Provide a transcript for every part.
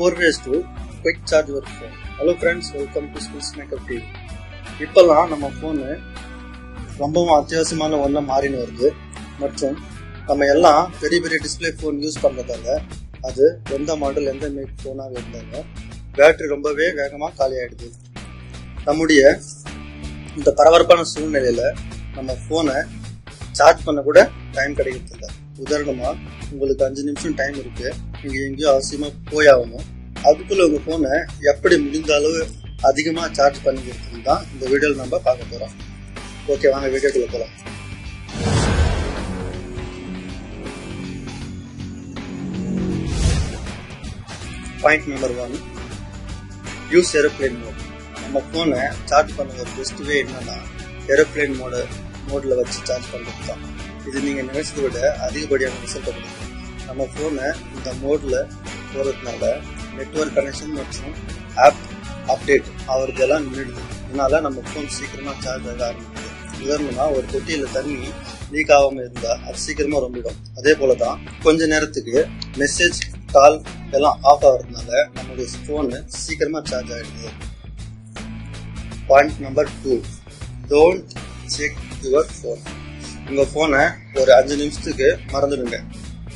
Four ways to quick charge work phone hello friends welcome to Skills makeup TV இப்போல்லாம் நம்ம phone ரொம்பவும் அத்தியாவசியமான ஒன்றா மாறின்னு வருது. மற்றும் நம்ம எல்லாம் பெரிய பெரிய டிஸ்பிளே ஃபோன் யூஸ் பண்ணுறதால அது எந்த மாடல் எந்த மேக் ஃபோனாக இருந்தாலும் பேட்ரி ரொம்பவே வேகமாக காலி ஆகிடுது நம்முடைய இந்த பரபரப்பான சூழ்நிலையில் நம்ம ஃபோனை சார்ஜ் பண்ண கூட டைம் கிடைக்கிறது இல்லை உதாரணமாக உங்களுக்கு அஞ்சு நிமிஷம் டைம் இருக்குது நீங்கள் எங்கேயோ அவசியமாக போயாகணும். அதுக்குள்ள உங்கள் ஃபோனை எப்படி முடிந்த அளவு அதிகமாக சார்ஜ் பண்ணிக்கிறதுக்கு தான் இந்த வீடியோவில் நம்ம பார்க்க போகிறோம் ஓகே வாங்க வீடியோக்குள்ள போகலாம் point number one use aeroplane mode நம்ம ஃபோனை சார்ஜ் பண்ண ஒரு பெஸ்ட் வே என்னன்னா ஏரோப்ளேன் மோட மோடில் வச்சு சார்ஜ் பண்ணுறது தான். இது நீங்கள் நினைச்சதை விட அதிகப்படியான ரிசல்ட் கொடுக்கும். நம்ம ஃபோனை இந்த மோடில் போகிறதுனால நெட்ஒர்க் கனெக்ஷன் மற்றும் ஆப் அப்டேட் ஆகிறதெல்லாம் நின்றுடுது இதனால நம்ம ஃபோன் சீக்கிரமாக சார்ஜ் ஆக ஆரம்பிக்குது. உதாரணமாக ஒரு தொட்டியில் தண்ணி லீக் ஆகாமல் இருந்தால் அது சீக்கிரமாக ரொம்பிடும். அதே போல தான் கொஞ்ச நேரத்துக்கு மெசேஜ் கால் எல்லாம் ஆஃப் ஆகிறதுனால நம்மளுடைய ஃபோனு சீக்கிரமாக சார்ஜ் ஆகிடுது point number two don't check your phone உங்கள் ஃபோனை ஒரு அஞ்சு நிமிஷத்துக்கு மறந்துடுங்க.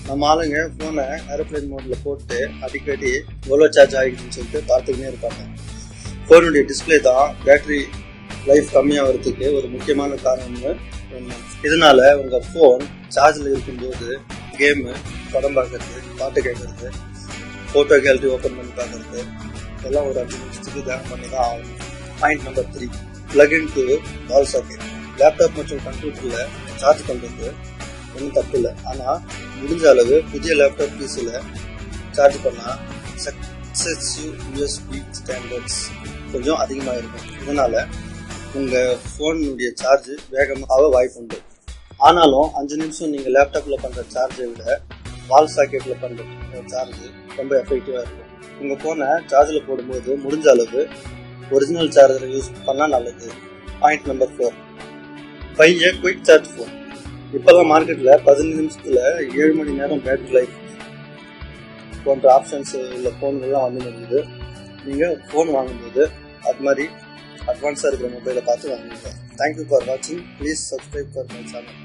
நம்ம ஆளுங்க ஃபோனை ஏரோப்ளைன் மோடில் போட்டு அடிக்கடி எவ்வளோ சார்ஜ் ஆகிடுச்சுன்னு சொல்லிட்டு பார்த்துக்கிட்டே இருப்பாங்க. ஃபோனுடைய டிஸ்பிளே தான் பேட்டரி லைஃப் கம்மியாகிறதுக்கு ஒரு முக்கியமான காரணம்னு இதனால உங்கள் ஃபோன் சார்ஜில் இருக்கும்போது கேமு படம் பார்க்கறது பாட்டு கேட்கறது ஃபோட்டோ கேலரி ஓப்பன் பண்ணி பார்க்கறது இதெல்லாம் ஒரு அஞ்சு நிமிஷத்துக்கு தியானம் பண்ணி தான் ஆகும் point number three plug in to wall socket laptop மற்றும் கம்ப்யூட்டரில் சார்ஜ் பண்ணுறது ஒன்றும் தப்பு இல்லை ஆனால் முடிஞ்ச அளவு புதிய லேப்டாப் பிசியில் சார்ஜ் பண்ணால் சக்ஸஸ்யூ யூஎஸ்பி ஸ்டாண்டர்ட்ஸ் கொஞ்சம் அதிகமாக இருக்கும். இதனால் உங்கள் ஃபோனுடைய சார்ஜ் வேகமாக வாய்ப்பு உண்டு. ஆனாலும் அஞ்சு நிமிஷம் நீங்கள் லேப்டாப்பில் பண்ணுற சார்ஜை விட வால் சாக்கெட்டில் பண்ணுற சார்ஜ் ரொம்ப எஃபெக்டிவாக இருக்கும். உங்கள் ஃபோனை சார்ஜில் போடும்போது முடிஞ்ச அளவு ஒரிஜினல் சார்ஜரை யூஸ் பண்ணால் நல்லது. Point number four buy a quick charge phone இப்போல்லாம் மார்க்கெட்டில் பதினஞ்சு நிமிஷத்தில் ஏழு மணி நேரம் பேட்டரி லைஃப் போன்ற ஆப்ஷன்ஸ் உள்ள ஃபோன்கள்லாம் வந்து முடியுது நீங்கள் ஃபோன் வாங்கும்போது அது மாதிரி அட்வான்ஸாக இருக்கிற மொபைலை பார்த்து வாங்குங்க. தேங்க்யூ ஃபார் வாட்சிங் please subscribe for my channel